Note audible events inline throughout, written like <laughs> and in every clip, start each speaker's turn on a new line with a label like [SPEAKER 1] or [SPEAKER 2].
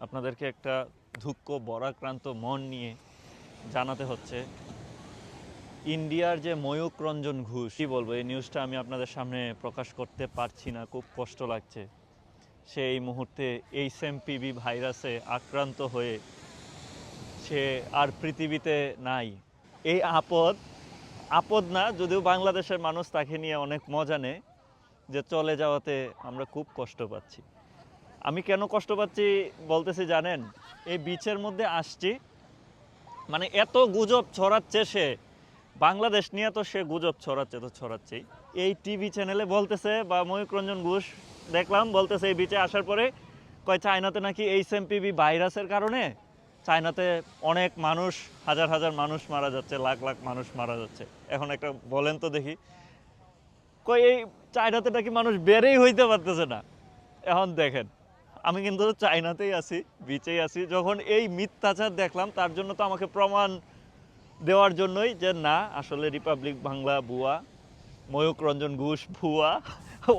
[SPEAKER 1] আপনাদেরকে একটা দুঃখ, বরাক্রান্ত মন নিয়ে জানাতে হচ্ছে। ইন্ডিয়ার যে ময়ূক রঞ্জন ঘোষ, কি বলব, এই নিউজটা আমি আপনাদের সামনে প্রকাশ করতে পারছি না, খুব কষ্ট লাগছে। সে এই মুহূর্তে এইচএমপিভি ভাইরাসে আক্রান্ত হয়ে সে আর পৃথিবীতে নাই। এই আপদ আপদ না, যদিও বাংলাদেশের মানুষ তাকে নিয়ে অনেক মজা নেয়, যে চলে যাওয়াতে আমরা খুব কষ্ট পাচ্ছি। আমি কেন কষ্ট পাচ্ছি বলতেছি জানেন? এই বিচের মধ্যে আসছি। মানে এত গুজব ছড়াচ্ছে সে। বাংলাদেশ নিয়ে তো সে গুজব ছড়াচ্ছে, তো ছড়াচ্ছেই। এই টিভি চ্যানেলে বলতেছে বা ময়ূক রঞ্জন ঘোষ দেখলাম, বলতেছে এই বিচে আসার পরে, কয়, চায়নাতে নাকি এইচএমপিভি ভাইরাসের কারণে? চায়নাতে অনেক মানুষ, হাজার হাজার মানুষ মারা যাচ্ছে, লাখ লাখ মানুষ মারা যাচ্ছে। এখন একটা বলেন তো দেখি। কই এই চায়নাতে নাকি মানুষ বেড়েই হইতে পারতেছে না। এখন দেখেন। আমি কিন্তু চায়নাতেই আছি বিচেই আছি। যখন এই মিথ্যাচার দেখলাম, তার জন্য তো আমাকে প্রমাণ দেওয়ার জন্যই যে না, আসলে রিপাবলিক বাংলা বুয়া ময়ূক রঞ্জন ঘোষ ভুয়া।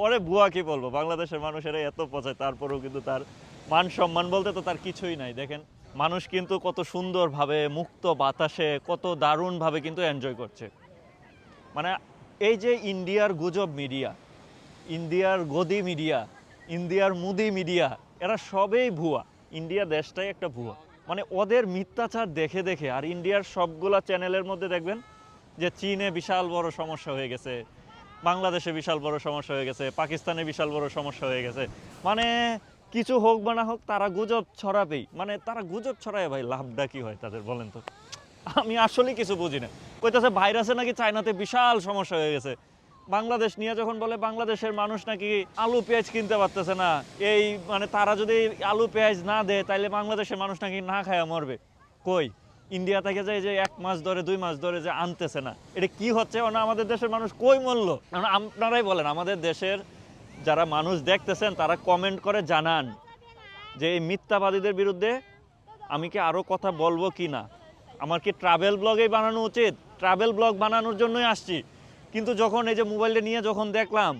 [SPEAKER 1] ওরে ভুয়া কি বলব? বাংলাদেশের মানুষেরা এত পচায়, তারপরেও কিন্তু তার মান সম্মান বলতে তো তার কিছুই নাই। দেখেন, মানুষ কিন্তু কত সুন্দরভাবে, মুক্ত বাতাসে, কত দারুণভাবে কিন্তু এনজয় করছে। মানে এই যে ইন্ডিয়ার গুজব মিডিয়া, ইন্ডিয়ার গদি মিডিয়া, ইন্ডিয়ার মুদি মিডিয়া এরা সবেই ভুয়া। ইন্ডিয়া দেশটাই একটা ভুয়া। মানে ওদের মিথ্যাচার দেখে দেখে, আর ইন্ডিয়ার সবগুলা চ্যানেলের মধ্যে দেখবেন যে চীনে বিশাল বড় সমস্যা হয়ে গেছে, বাংলাদেশে বিশাল বড় সমস্যা হয়ে গেছে, পাকিস্তানে বিশাল বড় সমস্যা হয়ে গেছে। মানে কিছু হোক বা না হোক, তারা গুজব ছড়াবেই। মানে তারা গুজব ছড়ায় ভাই, লাভটা কি হয় তাদের বলেন তো? আমি আসলে কিছু বুঝি না। কইতাছে ভাইরাসে নাকি চায়নাতে বিশাল সমস্যা হয়ে গেছে। বাংলাদেশ নিয়ে যখন বলে বাংলাদেশের মানুষ নাকি আলু পেঁয়াজ কিনতে পারতেছে না, এই মানে তারা যদি আলু পেঁয়াজ না দেয় তাহলে বাংলাদেশের মানুষ নাকি না খায়া মরবে। কই? ইন্ডিয়া থেকে যে যে এক মাস ধরে, দুই মাস ধরে যে আনতেছে না, এটা কি হচ্ছে? না আমাদের দেশের মানুষ কই এখন আপনারাই বলেন, আমাদের দেশের যারা মানুষ দেখতেছেন, তারা কমেন্ট করে জানান যে এই মিথ্যাবাদীদের বিরুদ্ধে আমি কি আরও কথা বলব কি না আমার কি ট্রাভেল ব্লগেই বানানো উচিত? ট্রাভেল ব্লগ বানানোর জন্যই আসছি। কিন্তু যখন এই যে মোবাইলটা নিয়ে যখন দেখলাম,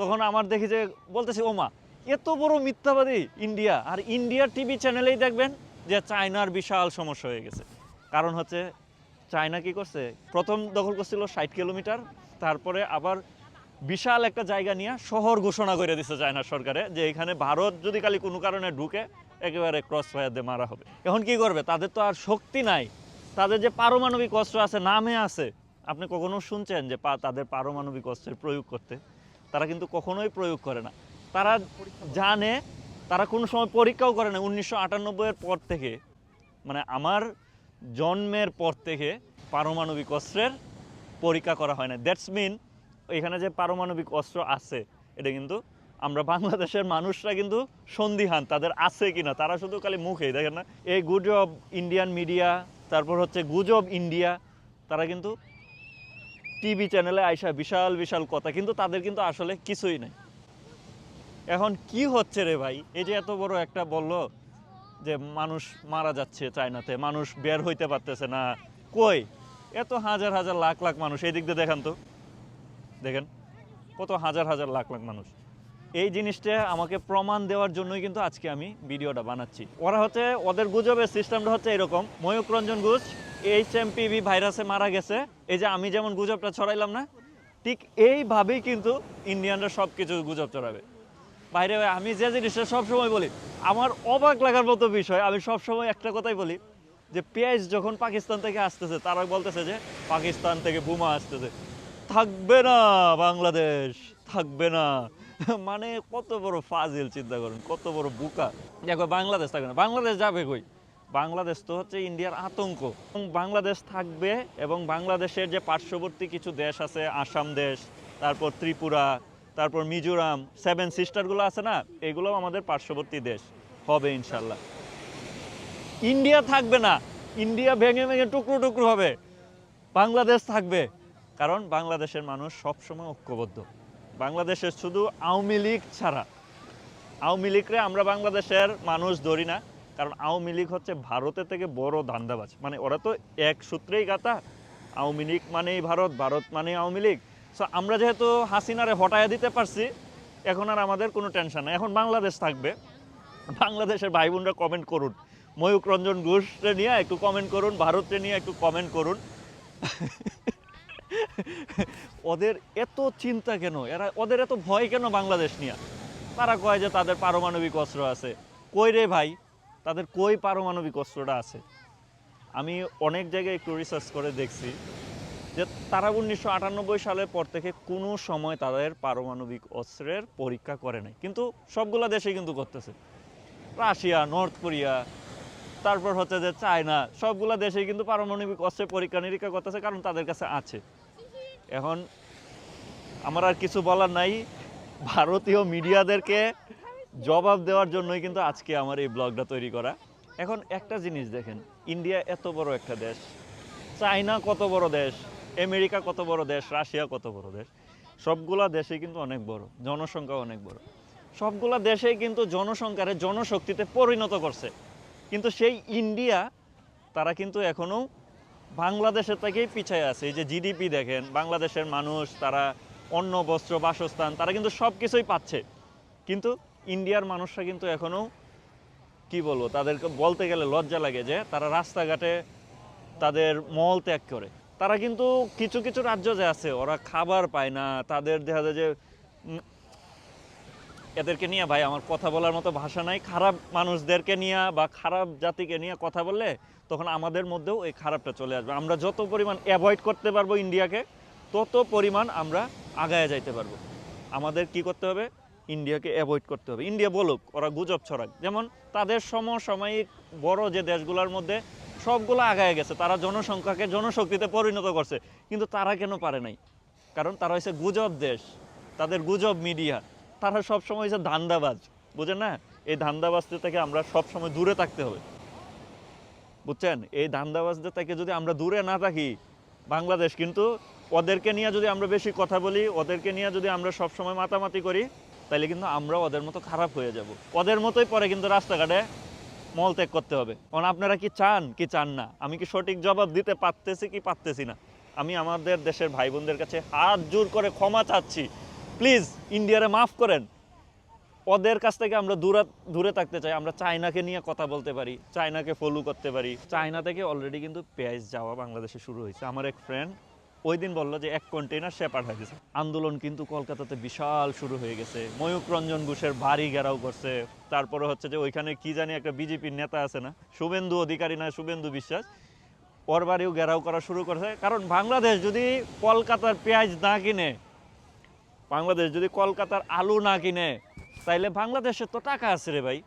[SPEAKER 1] তখন আমার দেখি যে বলতেছে, ওমা, এত বড় মিথ্যাবাদী ইন্ডিয়া। আর ইন্ডিয়ার টিভি চ্যানেলেই দেখবেন যে চায়নার বিশাল সমস্যা হয়ে গেছে। কারণ হচ্ছে চায়না কি করছে? প্রথম দখল করছিল ষাট কিলোমিটার, তারপরে আবার বিশাল একটা জায়গা নিয়ে শহর ঘোষণা করে দিচ্ছে চায়নার সরকারে যে এখানে ভারত যদি খালি কোনো কারণে ঢুকে, একেবারে ক্রস ফায়ার দিয়ে মারা হবে। এখন কি করবে? তাদের তো আর শক্তি নাই। তাদের যে পারমাণবিক অস্ত্র আছে, নামে আছে আপনি কখনো শুনছেন যে পা তাদের পারমাণবিক অস্ত্রের প্রয়োগ করতে? তারা কিন্তু কখনোই প্রয়োগ করে না। তারা জানে, তারা কোনো সময় পরীক্ষাও করে না। উনিশশো আটানব্বইয়ের পর থেকে মানে আমার জন্মের পর থেকে পারমাণবিক অস্ত্রের পরীক্ষা করা হয় না। দ্যাটস মিন এখানে যে পারমাণবিক অস্ত্র আছে, এটা কিন্তু আমরা বাংলাদেশের মানুষরা কিন্তু সন্দিহান, তাদের আছে কি না তারা শুধু খালি মুখেই দেখেন না। এই গুজব ইন্ডিয়ান মিডিয়া তারপর হচ্ছে গুজ গুজব ইন্ডিয়া তারা কিন্তু টিভি চ্যানেলে আইসা বিশাল বিশাল কথা, কিন্তু তাদের কিন্তু আসলে কিছুই নাই। এখন কি হচ্ছে রে ভাই? এই যে এত বড় একটা বলল যে মানুষ মারা যাচ্ছে চায়নাতে, মানুষ বের হইতে পারতেছে না। কই? এত হাজার হাজার, লাখ লাখ মানুষ। এই দিক দিয়ে দেখান তো। দেখেন, কত হাজার হাজার, লাখ লাখ মানুষ। এই জিনিসটা আমাকে প্রমাণ দেওয়ার জন্যই কিন্তু আজকে আমি ভিডিওটা বানাচ্ছি। ওরা হচ্ছে, ওদের গুজবের সিস্টেমটা হচ্ছে এরকম। ময়ূক রঞ্জন ঘোষ এইচ এমপিভি ভাইরাসে মারা গেছে। এই যে আমি যেমন গুজবটা ছড়াইলাম না, ঠিক এইভাবেই কিন্তু ইন্ডিয়ানরা সব কিছু গুজব ছড়াবে। বাইরে আমি যে জিনিসটা সবসময় বলি, আমার অবাক লাগার মতো বিষয়, আমি সবসময় একটা কথাই বলি, যে পেঁয়াজ যখন পাকিস্তান থেকে আসতেছে, তারা বলতেছে যে পাকিস্তান থেকে বোমা আসতেছে। থাকবে না বাংলাদেশ, থাকবে না। <laughs> মানে কত বড় ফাজিল, চিন্তা করেন, কত বড় বুকা। দেখো বাংলাদেশ থাকবে না, বাংলাদেশ যাবে কই? বাংলাদেশ তো হচ্ছে ইন্ডিয়ার আতঙ্ক। এবং বাংলাদেশ থাকবে, এবং বাংলাদেশের যে পার্শ্ববর্তী কিছু দেশ আছে, আসাম দেশ, তারপর ত্রিপুরা, তারপর মিজোরাম সেভেন সিস্টারগুলো আছে না, এগুলোও আমাদের পার্শ্ববর্তী দেশ। হবে ইনশাল্লাহ। ইন্ডিয়া থাকবে না, ইন্ডিয়া ভেঙে ভেঙে টুকরো টুকরো হবে। বাংলাদেশ থাকবে, কারণ বাংলাদেশের মানুষ সবসময় ঐক্যবদ্ধ। বাংলাদেশের শুধু আওয়ামী লীগ ছাড়া। আওয়ামী লীগরে আমরা বাংলাদেশের মানুষ ধরি না, কারণ আওয়ামী লীগ হচ্ছে ভারতের থেকে বড় ধান্দাবাজ। মানে ওরা তো এক সূত্রেই গাতা আওয়ামী লীগ মানেই ভারত ভারত মানেই আওয়ামী লীগ। সো আমরা যেহেতু হাসিনারে হটায়া দিতে পারছি, এখন আর আমাদের কোনো টেনশন নেই। এখন বাংলাদেশ থাকবে। বাংলাদেশের ভাই বোনরা কমেন্ট করুন। ময়ূক রঞ্জন ঘোষরে নিয়ে একটু কমেন্ট করুন, ভারতরে নিয়ে একটু কমেন্ট করুন। ওদের এত চিন্তা কেন? এরা, ওদের এত ভয় কেন বাংলাদেশ নিয়ে? তারা কয় যে তাদের পারমাণবিক অস্ত্র আছে। কই রে ভাই? তাদের কই পারমাণবিক অস্ত্রটা আছে? আমি অনেক জায়গায় একটু রিসার্চ করে দেখছি যে তারা উনিশশো আটানব্বই সালের পর থেকে কোনো সময় তাদের পারমাণবিক অস্ত্রের পরীক্ষা করে নাই। কিন্তু সবগুলা দেশে কিন্তু করতেছে। রাশিয়া, নর্থ কোরিয়া, তারপর হচ্ছে যে চায়না, সবগুলা দেশে কিন্তু পারমাণবিক অস্ত্রের পরীক্ষা নিরীক্ষা করতেছে কারণ তাদের কাছে আছে। এখন আমার আর কিছু বলার নাই। ভারতীয় মিডিয়াদেরকে জবাব দেওয়ার জন্যই কিন্তু আজকে আমার এই ব্লগটা তৈরি করা। এখন একটা জিনিস দেখেন, ইন্ডিয়া এত বড় একটা দেশ, চায়না কত বড় দেশ, আমেরিকা কত বড় দেশ, রাশিয়া কত বড় দেশ, সবগুলা দেশে কিন্তু অনেক বড় জনসংখ্যা অনেক বড়। সবগুলা দেশেই কিন্তু জনসংখ্যারে জনশক্তিতে পরিণত করছে। কিন্তু সেই ইন্ডিয়া, তারা কিন্তু এখনও বাংলাদেশের থেকেই পিছিয়ে আছে। এই যে জিডিপি দেখেন, বাংলাদেশের মানুষ, তারা অন্ন, বস্ত্র, বাসস্থান, তারা কিন্তু সব কিছুই পাচ্ছে। কিন্তু ইন্ডিয়ার মানুষরা কিন্তু এখনও কি বলব, তাদেরকে বলতে গেলে লজ্জা লাগে যে তারা রাস্তাঘাটে তাদের মল ত্যাগ করে। তারা কিন্তু কিছু কিছু রাজ্য যে আছে, ওরা খাবার পায় না, তাদের দেখা যায় যে এদেরকে নিয়ে, ভাই, আমার কথা বলার মতো ভাষা নাই। খারাপ মানুষদেরকে নিয়ে বা খারাপ জাতিকে নিয়ে কথা বললে তখন আমাদের মধ্যেও এই খারাপটা চলে আসবে। আমরা যত পরিমাণ অ্যাভয়েড করতে পারব ইন্ডিয়াকে, তত পরিমাণ আমরা আগায় যাইতে পারব। আমাদের কি করতে হবে? ইন্ডিয়াকে অ্যাভয়েড করতে হবে। ইন্ডিয়া বলুক, ওরা গুজব ছড়াক। যেমন তাদের সমসাময়িক বড় যে দেশগুলোর মধ্যে সবগুলো আগায় গেছে, তারা জনসংখ্যাকে, জনশক্তিতে পরিণত করছে, কিন্তু তারা কেন পারে নাই? কারণ তারা হচ্ছে গুজব দেশ, তাদের গুজব মিডিয়া। তারা সবসময় হচ্ছে ধান্দাবাজ, বুঝেন না? এই ধান্দাবাজদের থেকে আমরা সবসময় দূরে থাকতে হবে। বুঝছেন? এই ধান্দাবাজদের থেকে যদি আমরা দূরে না থাকি, বাংলাদেশ কিন্তু ওদেরকে নিয়ে যদি আমরা বেশি কথা বলি, ওদেরকে নিয়ে যদি আমরা সবসময় মাতামাতি করি তাহলে কিন্তু আমরা ওদের মতো খারাপ হয়ে যাব। ওদের মতোই পরে কিন্তু রাস্তাঘাটে মল ত্যাগ করতে হবে। কারণ আপনারা কি চান? কি চান না? আমি কি সঠিক জবাব দিতে পারতেছি কি পারতেছি না? আমি আমাদের দেশের ভাই বোনদের কাছে হাত জোর করে ক্ষমা চাচ্ছি। প্লিজ ইন্ডিয়ারে মাফ করেন। ওদের কাছ থেকে আমরা দূরে দূরে থাকতে চাই। আমরা চায়নাকে নিয়ে কথা বলতে পারি, চায়নাকে ফলো করতে পারি। চায়না থেকে অলরেডি কিন্তু পেঁয়াজ যাওয়া বাংলাদেশে শুরু হয়েছে। আমার এক ফ্রেন্ড ওই দিন বলল যে, এক কন্টেনার সে পাঠায় দিয়েছে আন্দোলন কিন্তু কলকাতাতে বিশাল শুরু হয়ে গেছে। ময়ূক রঞ্জন ঘোষের বাড়ি ঘেরাও করছে। তারপরে হচ্ছে যে, ওইখানে কি জানি একটা বিজেপির নেতা আছে না, শুভেন্দু অধিকারী না শুভেন্দু বিশ্বাস। ওর বাড়িও ঘেরাও করা শুরু করছে। কারণ বাংলাদেশ যদি কলকাতার পেঁয়াজ না কিনে বাংলাদেশ যদি কলকাতার আলু না কিনে, তাইলে বাংলাদেশের তো টাকা আছে রে ভাই।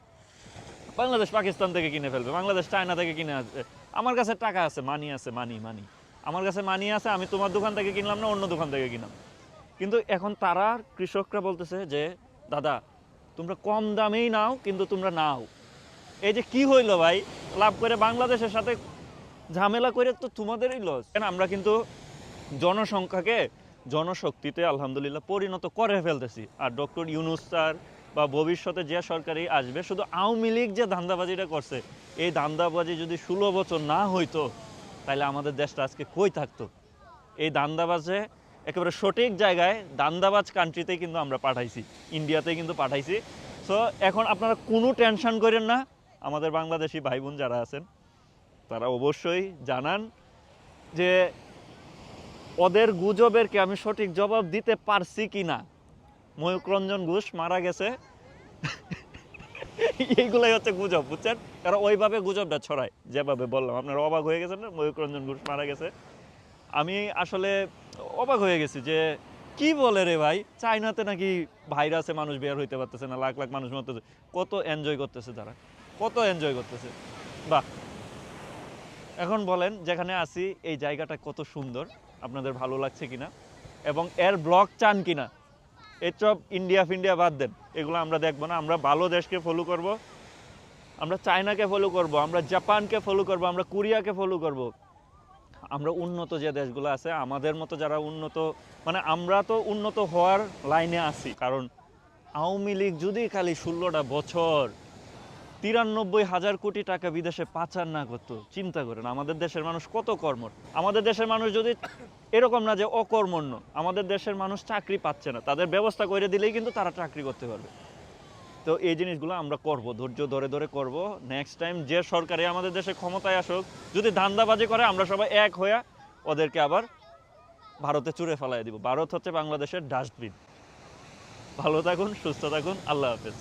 [SPEAKER 1] বাংলাদেশ পাকিস্তান থেকে কিনে ফেলবে, বাংলাদেশ চায়না থেকে কিনে আসবে আমার কাছে টাকা আছে মানি আছে মানি মানি আমার কাছে মানি আছে, আমি তোমার দোকান থেকে কিনলাম না, অন্য দোকান থেকে কিনলাম। কিন্তু এখন তারা, কৃষকরা বলতেছে যে, দাদা, তোমরা কম দামেই নাও, কিন্তু তোমরা নাও। এই যে কি হইল ভাই? লাভ করে বাংলাদেশের সাথে ঝামেলা করে তো তোমাদেরই লস কেন? আমরা কিন্তু জনসংখ্যাকে জনশক্তিতে আলহামদুলিল্লাহ পরিণত করে ফেলতেছি। আর ডক্টর ইউনুস স্যার বা ভবিষ্যতে যে সরকারি আসবে, শুধু আওয়ামী লীগ যে ধান্দাবাজিটা করছে, এই ধান্দাবাজি যদি ষোলো বছর না হইতো, তাহলে আমাদের দেশটা আজকে কই থাকতো? এই দান্দাবাজে একেবারে সঠিক জায়গায় দান্দাবাজ কান্ট্রিতেই কিন্তু আমরা পাঠাইছি ইন্ডিয়াতে কিন্তু পাঠাইছি। সো এখন আপনারা কোনো টেনশন করেন না, আমাদের বাংলাদেশি ভাই বোন যারা আছেন, তারা অবশ্যই জানান যে ওদের গুজবের কি আমি সঠিক জবাব দিতে পারছি কি না? ময়ূক রঞ্জন ঘোষ মারা গেছে। এইগুলাই হচ্ছে গুজব, বুঝছেন? কারণ ওইভাবে গুজবটা ছড়ায়, যেভাবে বললাম। আপনারা অবাক হয়ে গেছেন না? ময়ূক রঞ্জন ঘোষ মারা গেছে। আমি আসলে অবাক হয়ে গেছি যে কি বলে রে ভাই? চাইনাতে নাকি ভাইরাসে মানুষ বের হইতে পারতেছে না, লাখ লাখ মানুষ মরতেছে। কত এনজয় করতেছে তারা? কত এনজয় করতেছে? বাহ। এখন বলেন, যেখানে আছি, এই জায়গাটা কত সুন্দর। আপনাদের ভালো লাগছে কিনা? এবং এর ব্লগ চান কিনা? এসব ইন্ডিয়া ফিন্ডিয়া বাদ দেন। এগুলো আমরা দেখব না। আমরা ভালো দেশকে ফলো করব। আমরা চায়নাকে ফলো করব। আমরা জাপানকে ফলো করব। আমরা কোরিয়াকে ফলো করব। আমরা উন্নত যে দেশগুলো আছে, আমাদের মতো যারা উন্নত মানে আমরা তো উন্নত হওয়ার লাইনে আছি। কারণ আওয়ামী লীগ যদি খালি ষোলোটা বছর তিরানব্বই হাজার কোটি টাকা বিদেশে পাচার না করতো, চিন্তা করেন, আমাদের দেশের মানুষ কত কর্মঠ আমাদের দেশের মানুষ যদি এরকম না যে অকর্মণ্য, আমাদের দেশের মানুষ চাকরি পাচ্ছে না, তাদের ব্যবস্থা করে দিলেই কিন্তু তারা চাকরি করতে পারবে। তো এই জিনিসগুলো আমরা করব, ধৈর্য ধরে ধরে করব নেক্সট টাইম যে সরকারে আমাদের দেশে ক্ষমতায় আসুক, যদি ধান্দাবাজি করে, আমরা সবাই এক হয়ে ওদেরকে আবার ভারতে চুরে ফেলাই দিব। ভারত হচ্ছে বাংলাদেশের ডাস্টবিন। ভালো থাকুন, সুস্থ থাকুন, আল্লাহ হাফেজ।